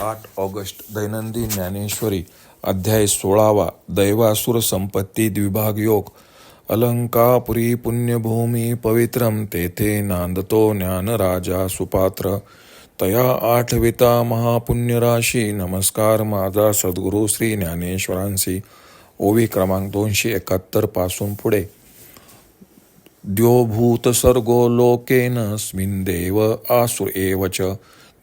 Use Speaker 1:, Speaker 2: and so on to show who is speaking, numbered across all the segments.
Speaker 1: आठ ऑगस्ट दैनंदिन ज्ञानेश्वरी अध्याय सोळावा दैवासुर संपत्ती द्विभाग योग. अलंकापुरी पुण्यभूमी पवित्रम तेथे नांदतो ज्ञानराजा सुपात्र. तया आठविता महापुण्यराशी नमस्कार माझा सद्गुरू श्री ज्ञानेश्वरांशी. ओवी क्रमांक दोनशे एकाहत्तरपासून पुढे. द्योभूत सर्गो लोकेन स्मिन देव आसुर एव च.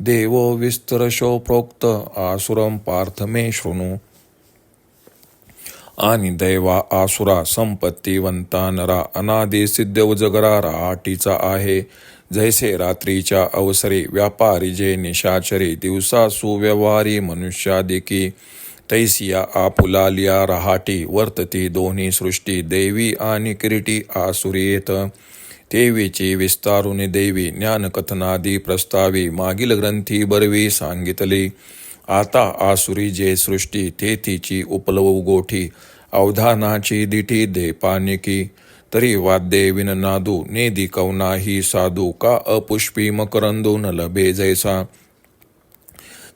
Speaker 1: देवो विस्तरशो प्रोक्त आसुरं पार्थ मे शृणु। आणि दैवा आसुरा संपत्तीवंता नरा अनादी सिद्ध उजगरा राहाटीचा आहे। जैसे रात्रीच्या अवसरी व्यापारी जे निशाचरी दिवसा सुव्यवहारी मनुष्यादिकी। तैसिया आपुलालिया रहाटी वर्तती दोन्ही सृष्टी देवी आणि किरीटी आसुरीत। देवीची विस्तारुनी देवी ज्ञानकथनादी प्रस्तावी मागील ग्रंथी बरवी सांगितली आता आसुरी जे सृष्टी तेथीची उपलव गोठी अवधानाची दिठी देपानिकी तरी वाद्ये विननादू नेदी कवनाही साधू का अपुष्पी मकरंदू न लभे जैसा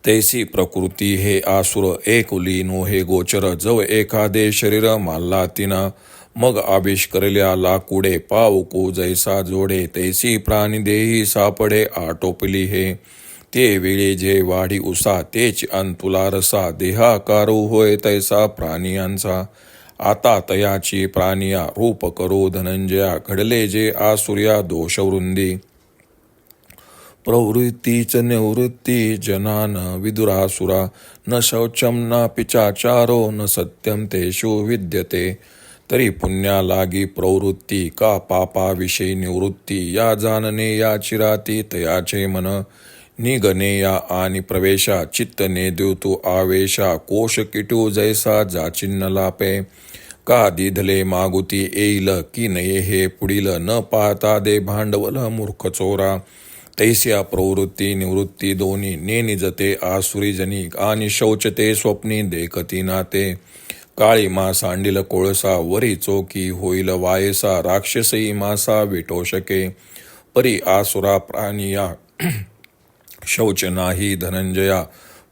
Speaker 1: तैसी प्रकृती हे आसुर एकुली नो हे गोचर जव एखादे शरीर माल्ला तिना मग आविष करल्या लाकुडे पावकू जैसा जोडे तैसी प्राणीदेही सापडे आटोपली हे. ते वेळे जे वाढी उसा तेच अंतुला रसा. देहाकारू होय तैसा प्राणियांचा आता तयाची प्राणिया रूप करो धनंजया. घडले जे आसुर्या दोषवृंदी. प्रवृत्तीच निवृत्ती जनान विदुरासुरा. न शौचम ना पिचाचारो न सत्यम तेषु विद्यते. तरी पुण्या लागी प्रवृत्ती का पापाविषयी निवृत्ती? या जानने या चिराती तयाचे मन. निगणे या आणि प्रवेशा चित्त नेद्युतू आवेशा. कोश किटू जैसा जाचिन्न लापे. का दिधले मागुती येईल की नये हे पुढील? न पाहता दे भांडवल मूर्ख चोरा. तैस्या प्रवृत्ती निवृत्ती दोन्ही. नेनिजते आसुरी जनी. आणि शौचते स्वप्नी देखती नाते. काळी मा सांडील कोळसा वरी चोकी होईल वायसा राक्षसई मासा विटोषके परी आसुरा प्राणिया शौच नाही धनंजया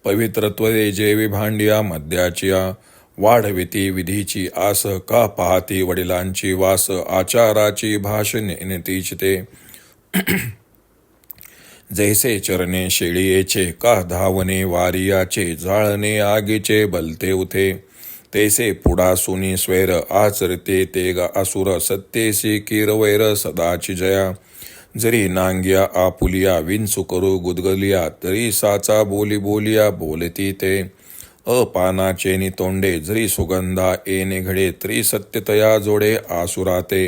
Speaker 1: पवित्रत्वरे जेवी भांडिया मद्याचिया. वाढविती विधीची आस का पाहती वडिलांची वास आचाराची भाषणे ते जैसे चरणे शेळीयेचे का धावणे वारियाचे जाळणे आगीचे बलते उथे तैसे पुढासुनी स्वैर आचरते ते गा असुर सत्येसी किरवैर सदाची जया. जरी नांग्या आपुलिया विंचू करू गुदगलिया तरी साचा बोली बोलिया बोलती ते. अपानाचे नि तोंडे जरी सुगंधा येणे घडे तरी सत्यतया जोडे आसुराते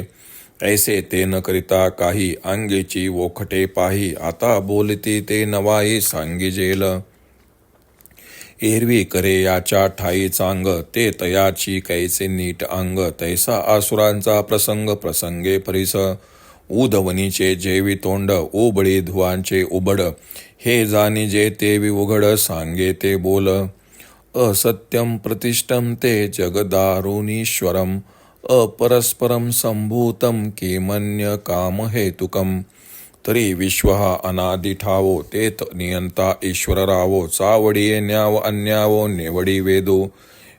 Speaker 1: ऐसे ते न करिता काही अंगेची वोखटे पाही आता बोलती ते नवाई सांगिजेल एरवी करे याच्या ठाई चांग ते तयाची कैसे नीट अंग तैसा आसुरांचा प्रसंग प्रसंगे परिस. उधवनीचे जेवी तोंड उबळी धुवांचे उबड हे जाणी जे ते उघड सांगे ते बोल. असत्यम प्रतिष्ठम ते जगदारुणीश्वरम अपरस्परम संभूतम किमन्य काम हेतुकम. तरी विश्व हा अनादि ठावो तेत नियंता ईश्वर रावो चावडिये न्याव अन्यावो निवडी वेदो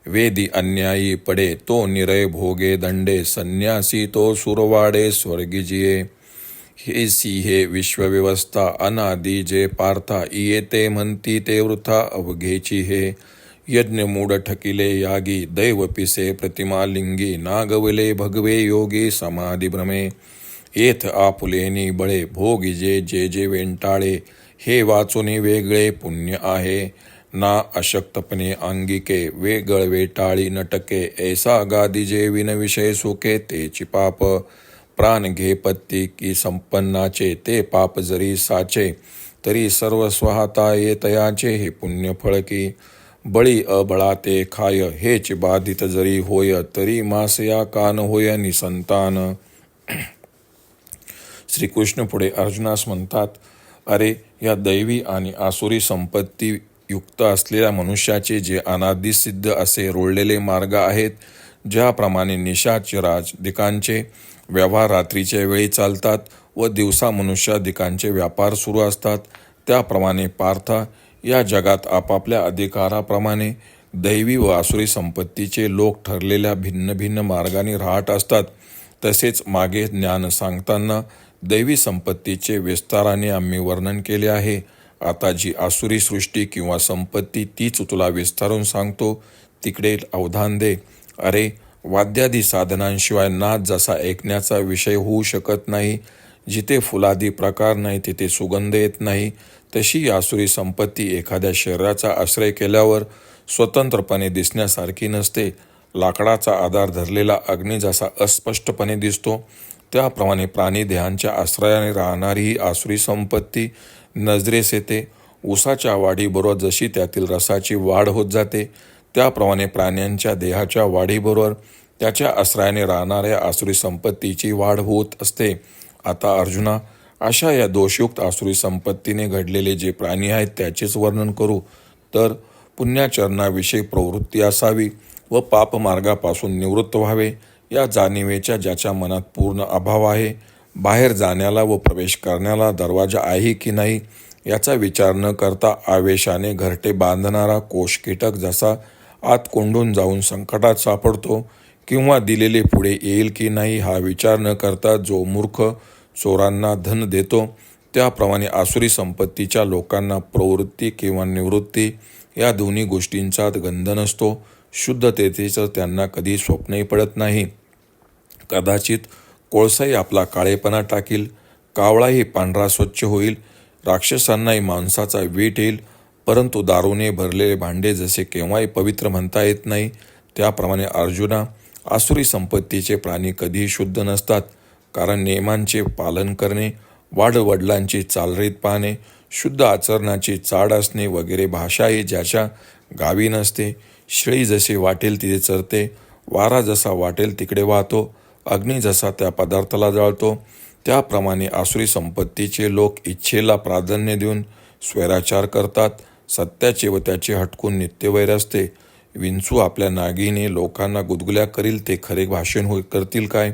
Speaker 1: वेदी अन्यायी पडे तो निरय भोगे दंडे संन्यासी तो सुरवाडे स्वर्गिजिये हे सी हे विश्वव्यवस्था अनादि जे पार्था इये ते म्हणती ते वृथा अवघेची हे. यज्ञ मूड ठकिले यागी दैव पिसे प्रतिमा लिंगी नागवले भगवे योगी समाधी भ्रमे. येथ आपुलेनी बळे भोगिजे जे जे जे वेंटाळे हे वाचुनी वेगळे पुण्य आहे. ना अशक्तपणे अंगिके वेगळ वेटाळी नटके ऐसा गादी जे विनविषय सुके तेची पाप. प्राण घे पत्ती की संपन्नाचे ते पाप जरी साचे तरी सर्व स्वहाता येतयाचे हे पुण्य फळकी बळी अबळा ते खाय हेच बाधित जरी होय तरी मासया कान होय निसंतान. श्रीकृष्ण पुढे अर्जुनास म्हणतात अरे या दैवी आणि आसुरी संपत्ती युक्त असलेल्या मनुष्याचे जे अनादिसिद्ध असे रोळलेले मार्ग आहेत ज्याप्रमाणे निशाचिराज दिकांचे व्यवहार रात्रीच्या वेळी चालतात व दिवसा मनुष्यादिकांचे व्यापार सुरू असतात त्याप्रमाणे पार्था या जगात आपापल्या अधिकाराप्रमाणे दैवी व आसुरी संपत्तीचे लोक ठरलेल्या भिन्न भिन्न मार्गाने राहत असतात. तसेच मागे ज्ञान सांगताना दैवी संपत्तीचे विस्ताराने आम्ही वर्णन केले आहे. आता जी आसुरी सृष्टी किंवा संपत्ती तीच तुला विस्तारून सांगतो तिकडे अवधान दे. अरे वाद्यादी साधनांशिवाय नाच जसा ऐकण्याचा विषय होऊ शकत नाही जिथे फुलादी प्रकार नाही तिथे सुगंध येत नाही तशी आसुरी संपत्ती एखाद्या शरीराचा आश्रय केल्यावर स्वतंत्रपणे दिसण्यासारखी नसते. लाकडाचा आधार धरलेला अग्नी जसा अस्पष्टपणे दिसतो त्याप्रमाणे प्राणी देहांच्या आश्रयाने राहणारी ही आसुरी संपत्ती नजरेस येते. उसाच्या वाढीबरोबर जशी त्यातील रसाची वाढ होत जाते त्याप्रमाणे प्राण्यांच्या देहाच्या वाढीबरोबर त्याच्या आश्रयाने राहणाऱ्या आसुरी संपत्तीची वाढ होत असते. आता अर्जुना अशा या दोषयुक्त आसुरी संपत्तीने घडलेले जे प्राणी आहेत त्याचेच वर्णन करू. तर पुण्याचरणाविषयी प्रवृत्ती असावी व पापमार्गापासून निवृत्त व्हावे. या जाणिवेच्या ज्याच्या मनात पूर्ण अभाव आहे बाहेर जाण्याला व प्रवेश करण्याला दरवाजा आहे की नाही याचा विचार न करता आवेशाने घरटे बांधणारा कोश कीटक जसा आत कोंडून जाऊन संकटात सापडतो किंवा दिलेले पुढे येईल की नाही हा विचार न करता जो मूर्ख चोरांना धन देतो त्याप्रमाणे आसुरी संपत्तीच्या लोकांना प्रवृत्ती किंवा निवृत्ती या दोन्ही गोष्टींचा गंध नसतो. शुद्धतेचं त्यांना कधी स्वप्नही पडत नाही. कदाचित कोळसाही आपला काळेपणा टाकील कावळाही पांढरा स्वच्छ होईल राक्षसांनाही माणसाचा वीट येईल परंतु दारूने भरलेले भांडे जसे केव्हाही पवित्र म्हणता येत नाही त्याप्रमाणे अर्जुना आसुरी संपत्तीचे प्राणी कधीही शुद्ध नसतात कारण नियमांचे पालन करणे वाडवडिलांची चालरीत पाहणे शुद्ध आचरणाची चाड असणे वगैरे भाषा ही ज्याच्या गावी नसते श्रेय जसे वाटेल तिथे चरते वारा जसा वाटेल तिकडे वाहतो अग्नी जसा त्या पदार्थाला जाळतो त्याप्रमाणे आसुरी संपत्तीचे लोक इच्छेला प्राधान्य देऊन स्वैराचार करतात सत्याचे व त्याचे हटकून नित्यवैर असते. विंचू आपल्या नागीने लोकांना गुदगुल्या करील ते खरे भाषण हो करतील काय?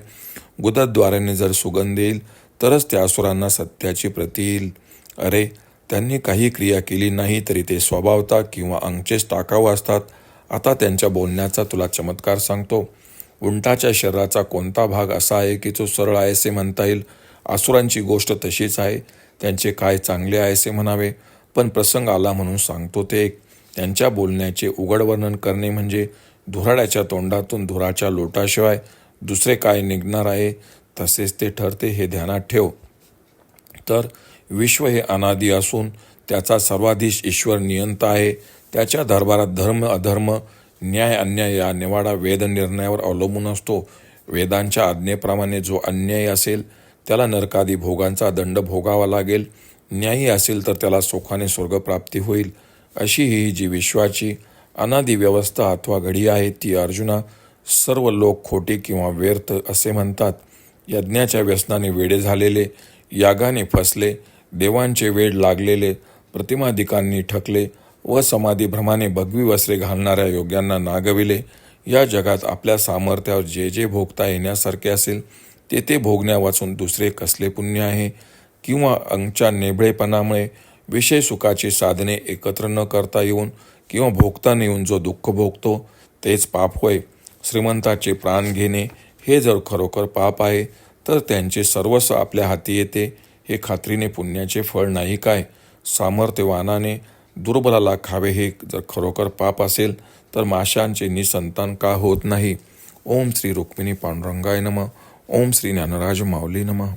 Speaker 1: गुदद्वाराने जर सुगंध येईल तरच त्या असुरांना सत्याची प्रती येईल अरे त्यांनी काही क्रिया केली नाही तरी ते स्वभावता किंवा अंगचेच टाकाऊ असतात. आता त्यांच्या बोलण्याचा तुला चमत्कार सांगतो. उंटाच्या शरीराचा कोणता भाग असा आहे की तो सरळ आहे असे म्हणता येईल? आसुरांची गोष्ट तशीच आहे. त्यांचे काय चांगले आहे असे म्हणावे? पण प्रसंग आला म्हणून सांगतो ते एक. त्यांच्या बोलण्याचे उघड वर्णन करणे म्हणजे धुराड्याच्या तोंडातून धुराच्या लोटाशिवाय दुसरे काय निघणार आहे? तसेच ते ठरते हे ध्यानात ठेव. तर विश्व हे अनादी असून त्याचा सर्वाधीश ईश्वर नियंता आहे. त्याच्या दरबारात धर्म अधर्म न्याय अन्याय या निवाडा वेद निर्णयावर अवलंबून असतो. वेदांच्या आज्ञेप्रमाणे जो अन्याय असेल त्याला नरकादी भोगांचा दंड भोगावा लागेल. न्यायी असेल तर त्याला सुखाने स्वर्गप्राप्ती होईल. अशी ही जी विश्वाची अनादी व्यवस्था अथवा घडी आहे ती अर्जुना सर्व लोक खोटी किंवा व्यर्थ असे म्हणतात. यज्ञाच्या व्यसनाने वेडे झालेले यागाने फसले देवांचे वेड लागलेले प्रतिमादिकांनी ठकले व समाधीभ्रमाने भगवी वस्त्रे घालणाऱ्या योग्यांना नागविले. या जगात आपल्या सामर्थ्यावर जे जे भोगता येण्यासारखे असेल ते ते भोगण्यावाचून दुसरे कसले पुण्य आहे? किंवा अंगच्या नेबळेपणामुळे विषय सुखाची साधने एकत्र न करता येऊन किंवा भोगता येऊन जो दुःख भोगतो तेच पाप होय. श्रीमंताचे प्राण घेणे हे जर खरोखर पाप आहे तर त्यांचे सर्वस्व आपल्या हाती येते. हे खात्रीने पुण्याचे फळ नाही काय? सामर्थ्यवानाने दुर्बलाला खावे हे जर खरोखर पाप असेल तर माशांचे निसंतान का होत नाही? ओम श्री रुक्मिणी पांडुरंगाय नम. ओम श्री ज्ञानराज माऊली नमः.